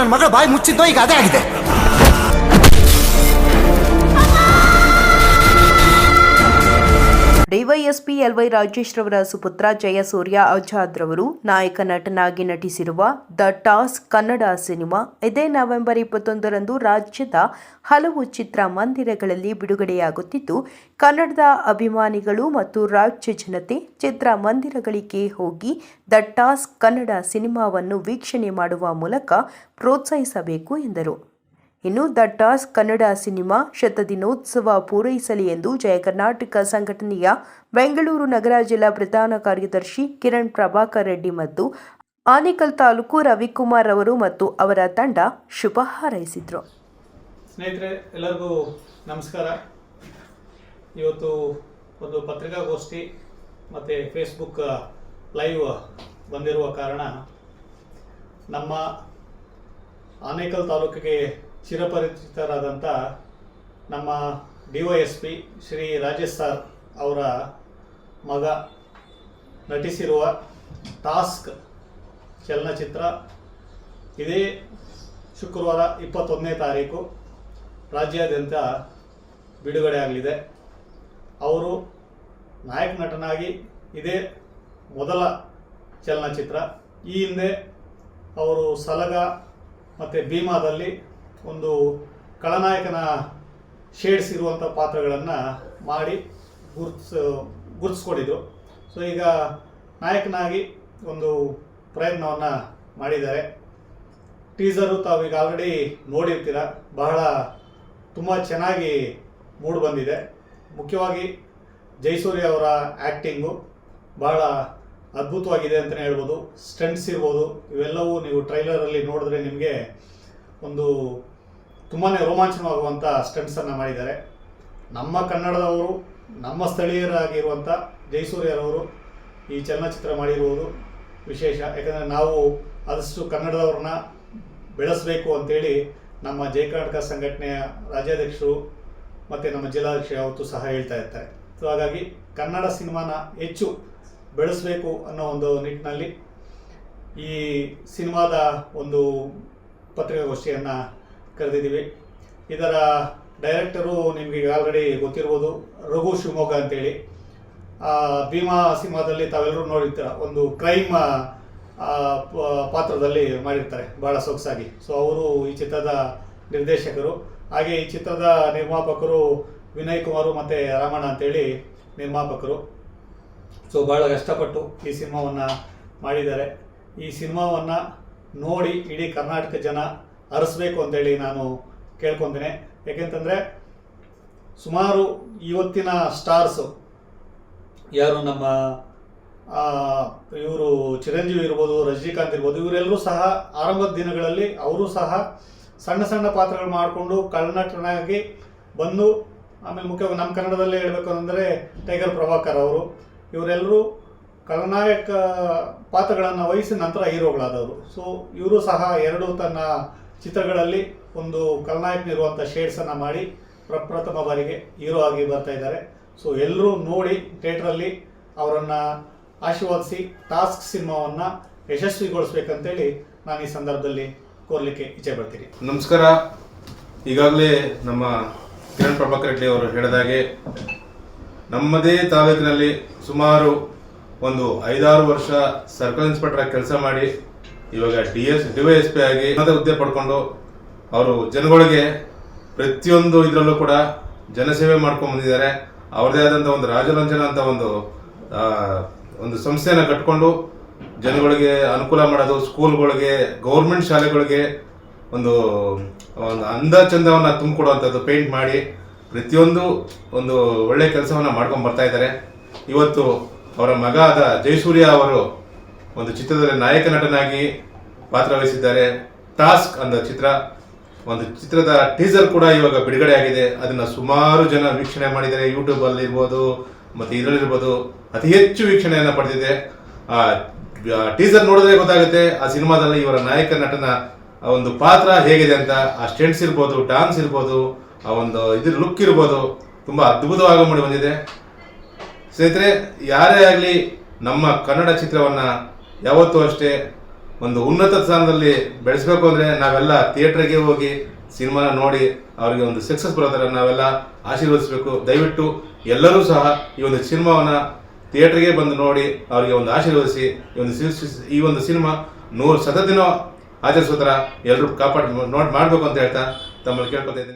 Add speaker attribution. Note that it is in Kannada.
Speaker 1: ನನ್ನ ಮಗಳ ಬಾಯಿ ಮುಚ್ಚಿದ್ದೋ ಈಗ ಅದೇ ಆಗಿದೆ.
Speaker 2: ಡಿವೈಎಸ್ಪಿ ಎಲ್ವೈ ರಾಜೇಶ್ ರವರ ಸುಪುತ್ರ ಜಯಸೂರ್ಯ ಆಜಾದ್ ರವರು ನಾಯಕ ನಟನಾಗಿ ನಟಿಸಿರುವ ದ ಟಾಸ್ ಕನ್ನಡ ಸಿನಿಮಾ ಇದೇ ನವೆಂಬರ್ ಇಪ್ಪತ್ತೊಂದರಂದು ರಾಜ್ಯದ ಹಲವು ಚಿತ್ರ ಮಂದಿರಗಳಲ್ಲಿ ಬಿಡುಗಡೆಯಾಗುತ್ತಿದ್ದು, ಕನ್ನಡದ ಅಭಿಮಾನಿಗಳು ಮತ್ತು ರಾಜ್ಯ ಜನತೆ ಚಿತ್ರ ಮಂದಿರಗಳಿಗೆ ಹೋಗಿ ದ ಟಾಸ್ ಕನ್ನಡ ಸಿನಿಮಾವನ್ನು ವೀಕ್ಷಣೆ ಮಾಡುವ ಮೂಲಕ ಪ್ರೋತ್ಸಾಹಿಸಬೇಕು ಎಂದರು. ಇನ್ನು ದ ಟಾಸ್ಕ್ ಕನ್ನಡ ಸಿನಿಮಾ ಶತದಿನೋತ್ಸವ ಪೂರೈಸಲಿ ಎಂದು ಜಯ ಕರ್ನಾಟಕ ಸಂಘಟನೆಯ ಬೆಂಗಳೂರು ನಗರ ಜಿಲ್ಲಾ ಪ್ರಧಾನ ಕಾರ್ಯದರ್ಶಿ ಕಿರಣ್ ಪ್ರಭಾಕರ್ ರೆಡ್ಡಿ ಮತ್ತು ಆನೇಕಲ್ ತಾಲೂಕು ರವಿಕುಮಾರ್ ಅವರು ಮತ್ತು ಅವರ ತಂಡ ಶುಭ ಹಾರೈಸಿದರು.
Speaker 3: ಸ್ನೇಹಿತರೆ, ಎಲ್ಲರಿಗೂ ನಮಸ್ಕಾರ. ಇವತ್ತು ಒಂದು ಪತ್ರಿಕಾಗೋಷ್ಠಿ ಮತ್ತು ಫೇಸ್ಬುಕ್ ಲೈವ್ ಬಂದಿರುವ ಕಾರಣ ನಮ್ಮ ಆನೇಕಲ್ ತಾಲೂಕಿಗೆ ಚಿರಪರಿಚಿತರಾದಂಥ ನಮ್ಮ D Y S P Shri Rajesh sir ಅವರ ಮಗ ನಟಿಸಿರುವ ಟಾಸ್ಕ್ ಚಲನಚಿತ್ರ. ಇದೇ ಶುಕ್ರವಾರ ಇಪ್ಪತ್ತೊಂದನೇ ತಾರೀಕು ರಾಜ್ಯಾದ್ಯಂತ ಬಿಡುಗಡೆ ಆಗಲಿದೆ. ಅವರು ನಾಯಕ ನಟನಾಗಿ ಇದೇ ಮೊದಲ ಚಲನಚಿತ್ರ. ಈ ಹಿಂದೆ ಅವರು ಸಲಗ ಮತ್ತು ಭೀಮಾದಲ್ಲಿ ಒಂದು ಖಳನಾಯಕನ ಶೇಡ್ಸ್ ಇರುವಂಥ ಪಾತ್ರಗಳನ್ನು ಮಾಡಿ ಗುರ್ತಿಸ್, ಗುರುತಿಸ್ಕೊಂಡಿದ್ರು. ಸೊ ಈಗ ನಾಯಕನಾಗಿ ಒಂದು ಪ್ರಯತ್ನವನ್ನು ಮಾಡಿದ್ದಾರೆ. ಟೀಸರು ತಾವೀಗ ಆಲ್ರೆಡಿ ನೋಡಿರ್ತೀರ. ಬಹಳ ತುಂಬ ಚೆನ್ನಾಗಿ ಮೂಡ್ ಬಂದಿದೆ. ಮುಖ್ಯವಾಗಿ ಜೈಸೂರಿ ಅವರ ಆ್ಯಕ್ಟಿಂಗು ಬಹಳ ಅದ್ಭುತವಾಗಿದೆ ಅಂತಲೇ ಹೇಳ್ಬೋದು. ಸ್ಟಂಟ್ಸ್ ಇರ್ಬೋದು. ಇವೆಲ್ಲವೂ ನೀವು ಟ್ರೈಲರಲ್ಲಿ ನೋಡಿದ್ರೆ ನಿಮಗೆ ಒಂದು ತುಂಬಾ ರೋಮಾಂಚನವಾಗುವಂಥ ಸ್ಟಂಟ್ಸನ್ನು ಮಾಡಿದ್ದಾರೆ. ನಮ್ಮ ಕನ್ನಡದವರು, ನಮ್ಮ ಸ್ಥಳೀಯರಾಗಿರುವಂಥ ಜೈಸೂರ್ಯರವರು ಈ ಚಲನಚಿತ್ರ ಮಾಡಿರುವುದು ವಿಶೇಷ. ಯಾಕಂದರೆ ನಾವು ಆದಷ್ಟು ಕನ್ನಡದವ್ರನ್ನ ಬೆಳೆಸಬೇಕು ಅಂತೇಳಿ ನಮ್ಮ ಜಯ ಕರ್ನಾಟಕ ಸಂಘಟನೆಯ ರಾಜ್ಯಾಧ್ಯಕ್ಷರು ಮತ್ತು ನಮ್ಮ ಜಿಲ್ಲಾಧ್ಯಕ್ಷ ಯಾವತ್ತೂ ಸಹ ಹೇಳ್ತಾ ಇರ್ತಾರೆ. ಸೊ ಹಾಗಾಗಿ ಕನ್ನಡ ಸಿನಿಮಾನ ಹೆಚ್ಚು ಬೆಳೆಸಬೇಕು ಅನ್ನೋ ಒಂದು ನಿಟ್ಟಿನಲ್ಲಿ ಈ ಸಿನಿಮಾದ ಒಂದು ಪತ್ರಿಕಾಗೋಷ್ಠಿಯನ್ನು ಕರೆದಿದ್ದೀವಿ. ಇದರ ಡೈರೆಕ್ಟರು ನಿಮಗೆ ಆಲ್ರೆಡಿ ಗೊತ್ತಿರ್ಬೋದು, ರಘು ಶಿವಮೊಗ್ಗ ಅಂತೇಳಿ. ಭೀಮಾ ಸಿನಿಮಾದಲ್ಲಿ ತಾವೆಲ್ಲರೂ ನೋಡಿರ್ತೀರ, ಒಂದು ಕ್ರೈಮ್ ಪಾತ್ರದಲ್ಲಿ ಮಾಡಿರ್ತಾರೆ ಭಾಳ ಸೊಗಸಾಗಿ. ಸೊ ಅವರು ಈ ಚಿತ್ರದ ನಿರ್ದೇಶಕರು. ಹಾಗೆ ಈ ಚಿತ್ರದ ನಿರ್ಮಾಪಕರು ವಿನಯ್ ಕುಮಾರು ಮತ್ತು ರಾಮಣ್ಣ ಅಂತೇಳಿ ನಿರ್ಮಾಪಕರು. ಸೊ ಭಾಳ ಕಷ್ಟಪಟ್ಟು ಈ ಸಿನಿಮಾವನ್ನು ಮಾಡಿದ್ದಾರೆ. ಈ ಸಿನಿಮಾವನ್ನು ನೋಡಿ ಇಡೀ ಕರ್ನಾಟಕ ಜನ ಹರಿಸ್ಬೇಕು ಅಂತೇಳಿ ನಾನು ಕೇಳ್ಕೊತೀನಿ. ಯಾಕೆಂತಂದರೆ ಸುಮಾರು ಇವತ್ತಿನ ಸ್ಟಾರ್ಸು ಯಾರು ನಮ್ಮ ಇವರು ಚಿರಂಜೀವಿ ಇರ್ಬೋದು, ರಜನಿಕಾಂತ್ ಇರ್ಬೋದು, ಇವರೆಲ್ಲರೂ ಸಹ ಆರಂಭದ ದಿನಗಳಲ್ಲಿ ಅವರು ಸಹ ಸಣ್ಣ ಸಣ್ಣ ಪಾತ್ರಗಳು ಮಾಡಿಕೊಂಡು ಕಳ್ಳನಟನಾಗಿ ಬಂದು, ಆಮೇಲೆ ಮುಖ್ಯವಾಗಿ ನಮ್ಮ ಕನ್ನಡದಲ್ಲೇ ಹೇಳಬೇಕು ಅಂದರೆ ಟೈಗರ್ ಪ್ರಭಾಕರ್ ಅವರು. ಇವರೆಲ್ಲರೂ ಖಳನಾಯಕ ಪಾತ್ರಗಳನ್ನು ವಹಿಸಿ ನಂತರ ಹೀರೋಗಳಾದವರು. ಸೊ ಇವರು ಸಹ ಎರಡು ತನ್ನ ಚಿತ್ರಗಳಲ್ಲಿ ಒಂದು ಕಲ್ನಾಯಕನಿರುವಂಥ ಶೇಡ್ಸನ್ನು ಮಾಡಿ ಪ್ರಪ್ರಥಮ ಬಾರಿಗೆ ಹೀರೋ ಆಗಿ ಬರ್ತಾ ಇದ್ದಾರೆ. ಸೊ ಎಲ್ಲರೂ ನೋಡಿ ಥಿಯೇಟ್ರಲ್ಲಿ ಅವರನ್ನು ಆಶೀರ್ವಾದಿಸಿ ಟಾಸ್ಕ್ ಸಿನಿಮಾವನ್ನು ಯಶಸ್ವಿಗೊಳಿಸ್ಬೇಕಂತೇಳಿ ನಾನು ಈ ಸಂದರ್ಭದಲ್ಲಿ ಕೋರ್ಲಿಕ್ಕೆ ಇಚ್ಛೆ ಪಡ್ತೀನಿ.
Speaker 4: ನಮಸ್ಕಾರ. ಈಗಾಗಲೇ ನಮ್ಮ ಕಿರಣ್ ಪ್ರಭಾಕರ್ ರೆಡ್ಡಿ ಅವರು ಹೇಳಿದಾಗೆ ನಮ್ಮದೇ ತಾಲೂಕಿನಲ್ಲಿ ಸುಮಾರು ಒಂದು ಐದಾರು ವರ್ಷ ಸರ್ಕಲ್ ಇನ್ಸ್ಪೆಕ್ಟರ್ ಕೆಲಸ ಮಾಡಿ ಇವಾಗ D S D Y S P ಆಗಿ ಹುದ್ದೆ ಪಡ್ಕೊಂಡು ಅವರು ಜನಗಳಿಗೆ ಪ್ರತಿಯೊಂದು ಇದರಲ್ಲೂ ಕೂಡ ಜನಸೇವೆ ಮಾಡ್ಕೊಂಡು ಬಂದಿದ್ದಾರೆ. ಅವ್ರದೇ ಆದಂಥ ಒಂದು ರಾಜರಂಜನ ಅಂತ ಒಂದು ಒಂದು ಸಂಸ್ಥೆಯನ್ನು ಕಟ್ಕೊಂಡು ಜನಗಳಿಗೆ ಅನುಕೂಲ ಮಾಡೋದು, ಸ್ಕೂಲ್ಗಳಿಗೆ, ಗೌರ್ಮೆಂಟ್ ಶಾಲೆಗಳಿಗೆ ಒಂದು ಒಂದು ಅಂದ ಚಂದವನ್ನು ತುಂಬಿಕೊಡುವಂಥದ್ದು ಪೇಂಟ್ ಮಾಡಿ ಪ್ರತಿಯೊಂದು ಒಂದು ಒಳ್ಳೆ ಕೆಲಸವನ್ನು ಮಾಡ್ಕೊಂಡು ಬರ್ತಾ ಇದ್ದಾರೆ. ಇವತ್ತು ಅವರ ಮಗ ಆದ ಜಯಸೂರ್ಯ ಅವರು ಒಂದು ಚಿತ್ರದಲ್ಲಿ ನಾಯಕ ನಟನಾಗಿ ಪಾತ್ರವಹಿಸಿದ್ದಾರೆ ಟಾಸ್ಕ್ ಅಂದ ಚಿತ್ರ. ಒಂದು ಚಿತ್ರದ ಟೀಸರ್ ಕೂಡ ಇವಾಗ ಬಿಡುಗಡೆ ಆಗಿದೆ ಅದನ್ನ ಸುಮಾರು ಜನ ವೀಕ್ಷಣೆ ಮಾಡಿದ್ದಾರೆ. ಯೂಟ್ಯೂಬ್ ಅಲ್ಲಿ ಇರ್ಬೋದು, ಮತ್ತೆ ಇದರಲ್ಲಿರ್ಬೋದು ಅತಿ ಹೆಚ್ಚು ವೀಕ್ಷಣೆಯನ್ನ ಪಡೆದಿದೆ. ಆ ಟೀಸರ್ ನೋಡಿದ್ರೆ ಗೊತ್ತಾಗುತ್ತೆ, ಆ ಸಿನಿಮಾದಲ್ಲಿ ಇವರ ನಾಯಕ ನಟನ ಒಂದು ಪಾತ್ರ ಹೇಗಿದೆ ಅಂತ. ಆ ಸ್ಟೆಂಟ್ಸ್ ಇರ್ಬೋದು ಡಾನ್ಸ್ ಇರ್ಬೋದು, ಆ ಒಂದು ಇದ್ರ ಲುಕ್ ಇರ್ಬೋದು. ತುಂಬಾ ಅದ್ಭುತವಾಗಿ ಮಾಡಿ ಬಂದಿದೆ. ಸ್ನೇಹಿತರೆ, ಯಾರೇ ಆಗಲಿ ನಮ್ಮ ಕನ್ನಡ ಚಿತ್ರವನ್ನ ಯಾವತ್ತೂ ಅಷ್ಟೇ ಒಂದು ಉನ್ನತ ಸ್ಥಾನದಲ್ಲಿ ಬೆಳೆಸ್ಬೇಕು ಅಂದರೆ ನಾವೆಲ್ಲ ಥಿಯೇಟ್ರಿಗೆ ಹೋಗಿ ಸಿನಿಮಾನ ನೋಡಿ ಅವರಿಗೆ ಒಂದು ಸಕ್ಸಸ್ ಬರೋ ನಾವೆಲ್ಲ ಆಶೀರ್ವದಿಸಬೇಕು. ದಯವಿಟ್ಟು ಎಲ್ಲರೂ ಸಹ ಈ ಒಂದು ಸಿನಿಮಾವನ್ನು ಥಿಯೇಟ್ರಿಗೆ ಬಂದು ನೋಡಿ ಅವರಿಗೆ ಒಂದು ಆಶೀರ್ವದಿಸಿ, ಈ ಒಂದು ಈ ಒಂದು ಸಿನಿಮಾ ನೂರು ಸತತ ದಿನ ಥರ ಎಲ್ಲರೂ ಕಾಪಾಡಿ ನೋಡಿ ಮಾಡಬೇಕು ಅಂತ ಹೇಳ್ತಾ ತಮ್ಮಲ್ಲಿ ಕೇಳ್ಕೊತಾ ಇದ್ದೀನಿ.